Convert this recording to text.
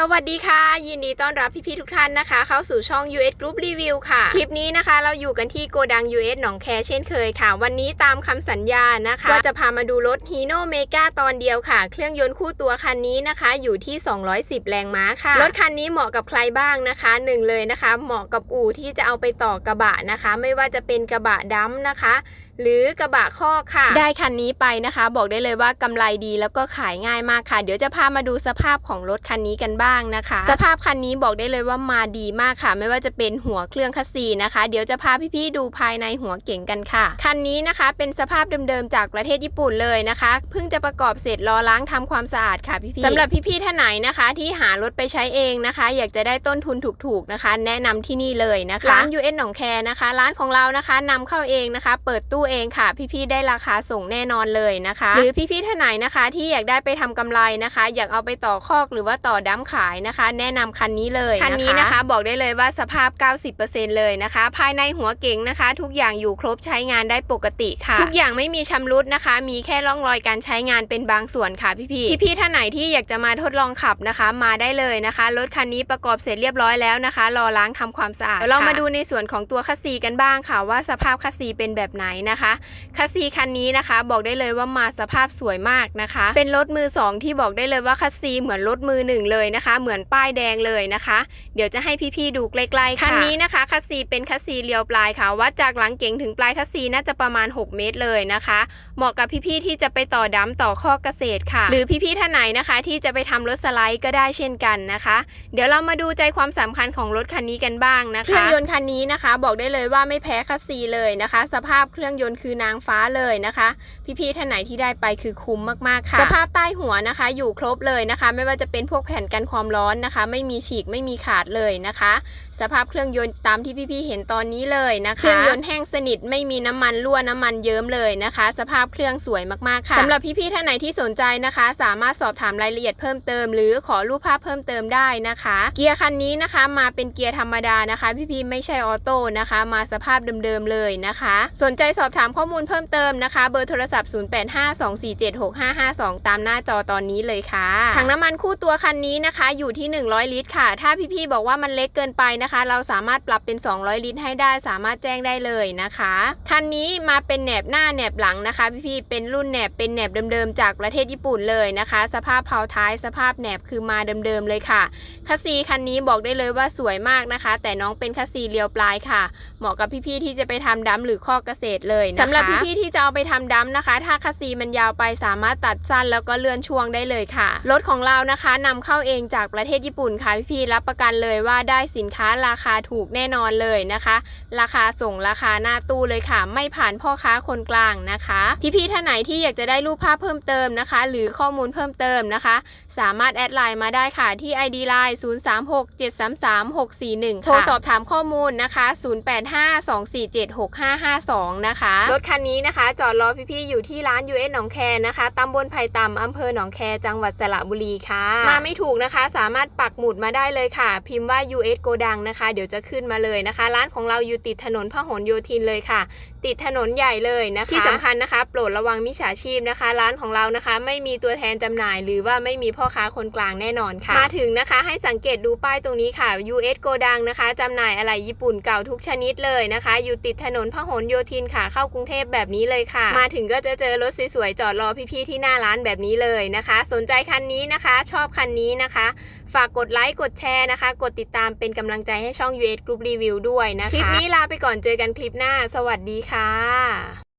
สวัสดีค่ะ ยินดีต้อนรับพี่ๆทุกท่านนะคะ เข้าสู่ช่อง US Group Review ค่ะ คลิปนี้นะคะ เราอยู่กันที่โกดัง US หนองแคเช่นเคยค่ะ วันนี้ตามคำสัญญานะคะว่าจะพามาดูรถ Hino Mega ตอนเดียวค่ะ เครื่องยนต์คู่ตัวคันนี้นะคะ อยู่ที่ 210 แรงม้าค่ะ รถคันนี้เหมาะกับใครบ้างนะคะหนึ่งเลยนะคะ เหมาะกับอู่ที่จะเอาไปต่อกระบะนะคะ ไม่ว่าจะเป็นกระบะดำนะคะหรือกระบะข้อกค่ะ ได้คันนี้ไปนะคะ บอกได้เลยว่ากำไรดีแล้วก็ขายง่ายมากค่ะ เดี๋ยวจะพามาดูสภาพของรถคันนี้กันบ้างนะคะ สภาพคันนี้บอกได้เลยว่ามาดีมากค่ะ ไม่ว่าจะเป็นหัวเครื่องคัสซีนะคะ เดี๋ยวจะพาพี่ๆดูภายในหัวเก๋งกันค่ะ คันนี้นะคะเป็นสภาพเดิมๆจากประเทศญี่ปุ่นเลยนะคะ เพิ่งจะประกอบเสร็จรอล้างทำความสะอาดค่ะพี่ๆสำหรับพี่ๆท่านไหนนะคะ ที่หารถไปใช้เองนะคะ อยากจะได้ต้นทุนถูกๆนะคะ แนะนำที่นี่เลยนะคะร้าน US หนองแคนะคะ ร้านของเรานะคะนำเข้าเองนะคะ เปิดตู้เองค่ะ พี่ๆได้ราคาส่งแน่นอนเลยนะคะ หรือพี่ๆท่านไหนนะคะ ที่อยากได้ไปทำกำไรนะคะ อยากเอาไปต่อคอกหรือว่าต่อดั้มขายนะคะ แนะนำคันนี้เลยคันนี้นะคะ บอกได้เลยว่าสภาพ 90%เลยนะคะ ภายในหัวเก๋งนะคะ ทุกอย่างอยู่ครบใช้งานได้ปกติค่ะ ทุกอย่างไม่มีชำรุดนะคะ มีแค่ร่องรอยการใช้งานเป็นบางส่วนค่ะพี่ๆพี่ๆท่านไหนที่อยากจะมาทดลองขับนะคะ มาได้เลยนะคะรถคันนี้ประกอบเสร็จเรียบร้อยแล้วนะคะ รอล้างทำความสะอาดเดี๋ยวเรามาดูในส่วนของตัวคัสซีกันบ้างค่ะว่าสภาพคัสซีเป็นแบบไหนนะคะคัสซีคันนี้นะคะ บอกได้เลยว่ามาสภาพสวยมากนะคะ เป็นรถมือสองที่บอกได้เลยว่าคัสซีเหมือนรถมือหนึ่งเลยนะคะ เหมือนป้ายแดงเลยนะคะ เดี๋ยวจะให้พี่ๆดูใกล้ๆค่ะคันนี้นะคะคัสซีเป็นคัสซีเรียวปลายค่ะวัดจากหลังเก๋งถึงปลายคัสซีน่าจะประมาณ 6 เมตรเลยนะคะ เหมาะกับพี่ๆที่จะไปต่อดัมต่อข้อเกษตรค่ะ หรือพี่ๆท่านไหนนะคะที่จะไปทำรถสไลด์ก็ได้เช่นกันนะคะ เดี๋ยวเรามาดูใจความสำคัญของรถคันนี้กันบ้างนะคะเครื่องยนต์คันนี้นะคะ บอกได้เลยว่าไม่แพ้คัสซีเลยนะคะ สภาพเครื่องยนต์คือนางฟ้าเลยนะคะ พี่ๆท่านไหนที่ได้ไปคือคุ้มมากๆค่ะ สภาพใต้หัวนะคะ อยู่ครบเลยนะคะ ไม่ว่าจะเป็นพวกแผ่นกันความร้อนนะคะ ไม่มีฉีกไม่มีขาดเลยนะคะ สภาพเครื่องยนต์ตามที่พี่ๆเห็นตอนนี้เลยนะคะ เครื่องยนต์แห้งสนิทไม่มีน้ำมันรั่วน้ำมันเยิ้มเลยนะคะ สภาพเครื่องสวยมากๆค่ะสำหรับพี่ๆท่านไหนที่สนใจนะคะ สามารถสอบถามรายละเอียดเพิ่มเติม หรือขอรูปภาพเพิ่มเติมได้นะคะ เกียร์คันนี้นะคะ มาเป็นเกียร์ธรรมดานะคะ พี่ๆไม่ใช่ออโต้นะคะ มาสภาพเดิมๆเลยนะคะ สนใจสอบถามข้อมูลเพิ่มเติมนะคะ เบอร์โทรศัพท์ 0852476552 ตามหน้าจอตอนนี้เลยค่ะถังน้ำมันคู่ตัวคันนี้นะคะอยู่ที่ 100 ลิตรค่ะ ถ้าพี่ๆบอกว่ามันเล็กเกินไปนะคะ เราสามารถปรับเป็น 200 ลิตรให้ได้สามารถแจ้งได้เลยนะคะคันนี้มาเป็นแหนบหน้าแหนบหลังนะคะ พี่ๆเป็นรุ่นแหนบเป็นแหนบเดิมๆจากประเทศญี่ปุ่นเลยนะคะ สภาพเพาท้ายสภาพแหนบคือมาเดิมๆเลยค่ะคัสซีคันนี้บอกได้เลยว่าสวยมากนะคะ แต่น้องเป็นคัสซีเรียวปลายค่ะ เหมาะกับพี่ๆที่จะไปทำดัมหรือข้อเกษตรเลยนะคะสำหรับพี่ๆที่จะเอาไปทำดัมนะคะ ถ้าคัสซีมันยาวไปสามารถตัดสั้นแล้วก็เลื่อนช่วงได้เลยค่ะ รถของเรานะคะนำเข้าเองจากประเทศญี่ปุ่นค่ะพี่ๆรับประกันเลยว่าได้สินค้าราคาถูกแน่นอนเลยนะคะ ราคาส่งราคาหน้าตู้เลยค่ะ ไม่ผ่านพ่อค้าคนกลางนะคะ พี่ๆท่านไหนที่อยากจะได้รูปภาพเพิ่มเติมนะคะ หรือข้อมูลเพิ่มเติมนะคะ สามารถแอดไลน์มาได้ค่ะที่ ID Line 0367336641โทรสอบถามข้อมูลนะคะ 0852476552 นะคะรถคันนี้นะคะ จอดรอพี่ๆอยู่ที่ร้าน US หนองแคนะคะตำบลไผ่ต่ำอำเภอหนองแคจังหวัดสระบุรีค่ะ มาไม่ถูกนะคะ สามารถปักหมุดมาได้เลยค่ะ พิมพ์ว่า US โกดังนะคะ เดี๋ยวจะขึ้นมาเลยนะคะ ร้านของเราอยู่ติดถนนพหลโยธินเลยค่ะ ติดถนนใหญ่เลยนะคะ ที่สำคัญนะคะ โปรดระวังมิจฉาชีพนะคะ ร้านของเรานะคะ ไม่มีตัวแทนจำหน่าย หรือว่าไม่มีพ่อค้าคนกลางแน่นอนค่ะ มาถึงนะคะให้สังเกตดูป้ายตรงนี้ค่ะ US โกดังนะคะจำหน่ายอะไหล่ญี่ปุ่นเก่าทุกชนิดเลยนะคะ อยู่ติดถนนพหลโยธินค่ะเข้าากรุงเทพแบบนี้เลยค่ะ มาถึงก็จะเจอรถสวยๆจอดรอพี่ๆที่หน้าร้านแบบนี้เลยนะคะ สนใจคันนี้นะคะ ชอบคันนี้นะคะ ฝากกดไลค์กดแชร์นะคะ กดติดตามเป็นกำลังใจให้ช่อง US Group Review ด้วยนะคะ คลิปนี้ลาไปก่อนเจอกันคลิปหน้า สวัสดีค่ะ